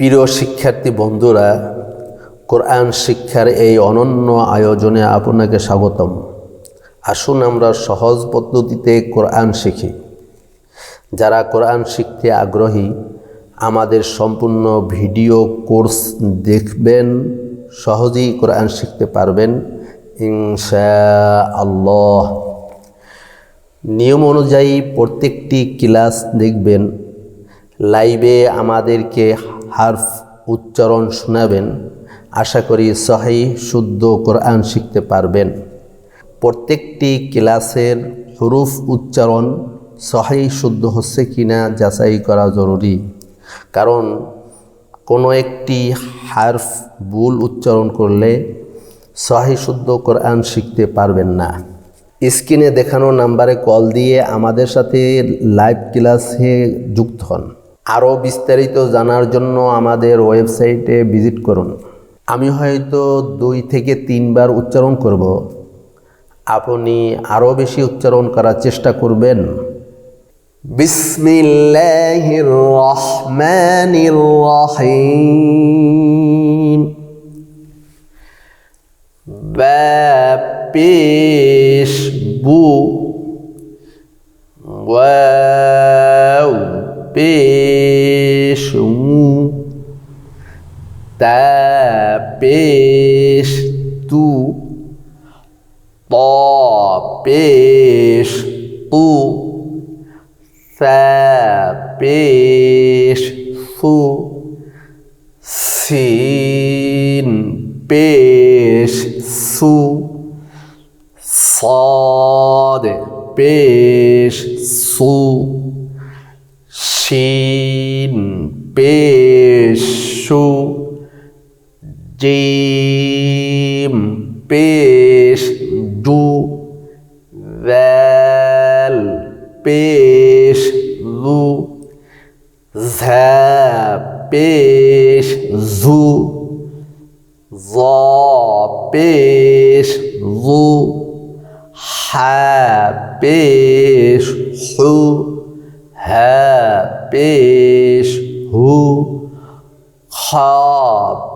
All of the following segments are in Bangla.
প্রিয় শিক্ষার্থী বন্ধুরা, কোরআন শিক্ষার এই অনন্য আয়োজনে আপনাকে স্বাগতম। আসুন আমরা সহজ পদ্ধতিতে কোরআন শিখি। যারা কোরআন শিখতে আগ্রহী, আমাদের সম্পূর্ণ ভিডিও কোর্স দেখবেন, সহজেই কোরআন শিখতে পারবেন ইনশা আল্লাহ নিয়ম অনুযায়ী প্রত্যেকটি ক্লাস দেখবেন। লাইভে আমাদেরকে হার্ফ উচ্চারণ শোনাবেন। আশা করি সহাই শুদ্ধ কোরআন শিখতে পারবেন। প্রত্যেকটি ক্লাসের হুরুফ উচ্চারণ সহাই শুদ্ধ হচ্ছে কিনা যাচাই করা জরুরি। কারণ কোনো একটি হার্ফ ভুল উচ্চারণ করলে সহি, শুদ্ধ কোরআন শিখতে পারবেন না। স্ক্রিনে দেখানো নাম্বারে কল দিয়ে আমাদের সাথে লাইভ ক্লাসে যুক্ত হন। আরও বিস্তারিত জানার জন্য আমাদের ওয়েবসাইটে ভিজিট করুন। আমি হয়তো দুই থেকে তিনবার উচ্চারণ করব। আপনি আরও বেশি উচ্চারণ করার চেষ্টা করবেন। বিসমিল্লাহির রহমানির রহিম। পেশ বু। পেশ পেশ তু ত পেশ তু সা পেশ সু সিন পেশ সু صاد পেশ সু শিন পেশ সু জিম পেশ জু ভ্যাল পেশ লু ঝা পেশ জু জ পেশ লু হা পেশ হু হা পেশ হু খ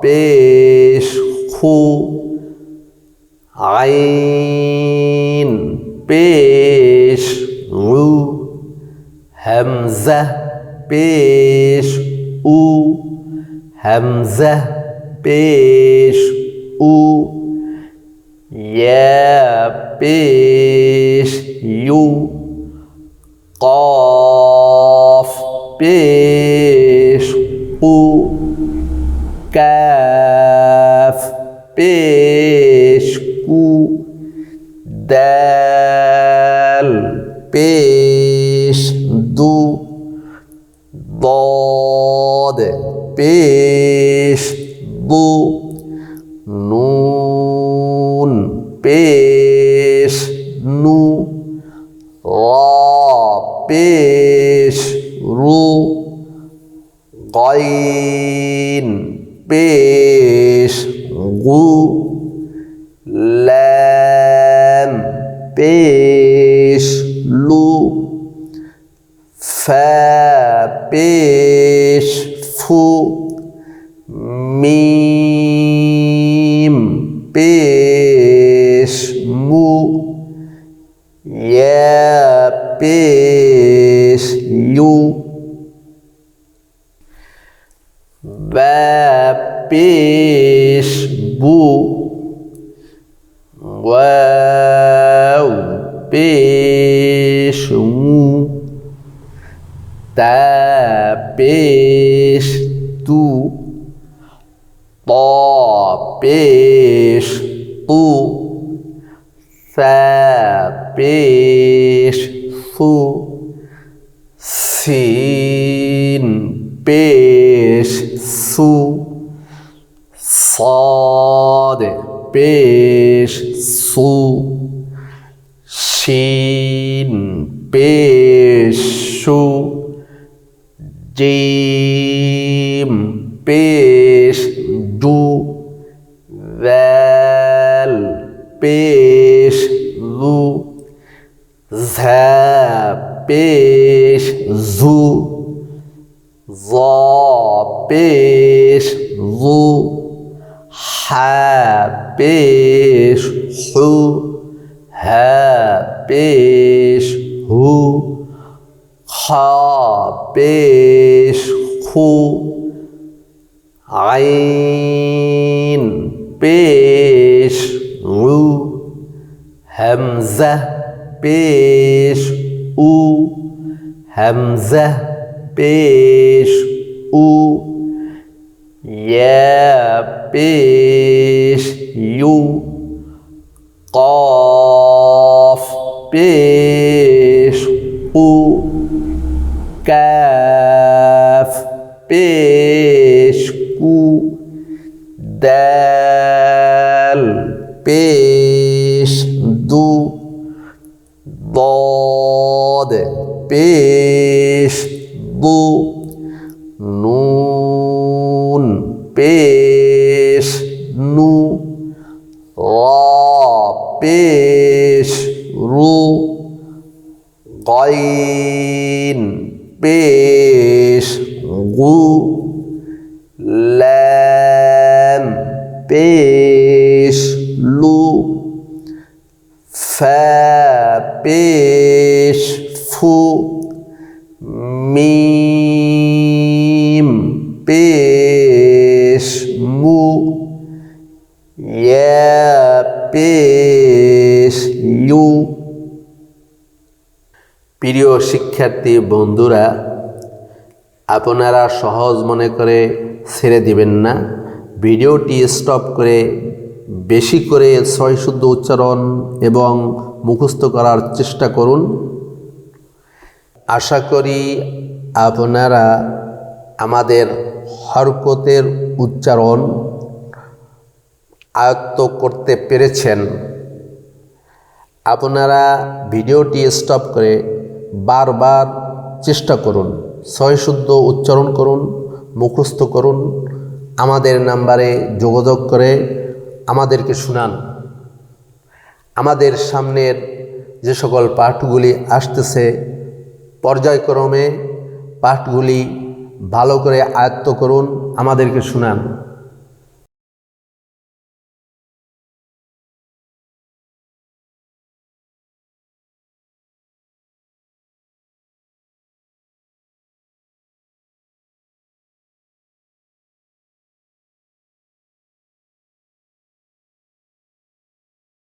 পেশ খু আইন পেশ রু হামজা পেশ উ হামজা পেশ উ ইয়া পেশ দাল পেশ দু ضاد পেশ দু নুন পেশ নু র পেশ রু গাইন পেশ লু ফা পেশ ফু মিম পেশ মু ইয়া পেশ পেশ উ তা পেশ তু ত পেশ তু সা পেশ সু সিন পেশ সু সদ পেশ শিন পেশ সু জিম পেশ জু ভ্যাল পেশ লু ঝা পেশ জু জ পেশ পেশ জু হ্যাঁ পেশ হু হ্যাঁ পেশ হু, খা পেশ খু, আইন পেশ উ হামজা পেশ উ, হামজা পেশ উ, ইয়া পেশ ইউ কফ পেশ উ কাফ পেশ কু দাল পেশ দু ضاد পেশ দু নুন পেশ নু রা পেশ রু গইন পেশ গু ল্যাম পেশ লু ফ্যা পেশ ফু প্রিয় শিক্ষার্থী বন্ধুরা, আপনারা সহজ মনে করে ছেড়ে দিবেন না। ভিডিওটি স্টপ করে বেশি করে ছয় শুদ্ধ উচ্চারণ এবং মুখস্থ করার চেষ্টা করুন। আশা করি আপনারা আমাদের হরকতের উচ্চারণ আয়ত্ত করতে পেরেছেন। আপনারা ভিডিওটি স্টপ করে বারবার চেষ্টা করুন, ছয় উচ্চারণ করুন, মুখস্থ করুন, আমাদের নাম্বারে যোগাযোগ করে আমাদেরকে শুনান। আমাদের সামনের যে সকল পাঠগুলি আসতেছে, পর্যায়ক্রমে পাঠগুলি ভালো করে আয়ত্ত করুন, আমাদেরকে শুনান।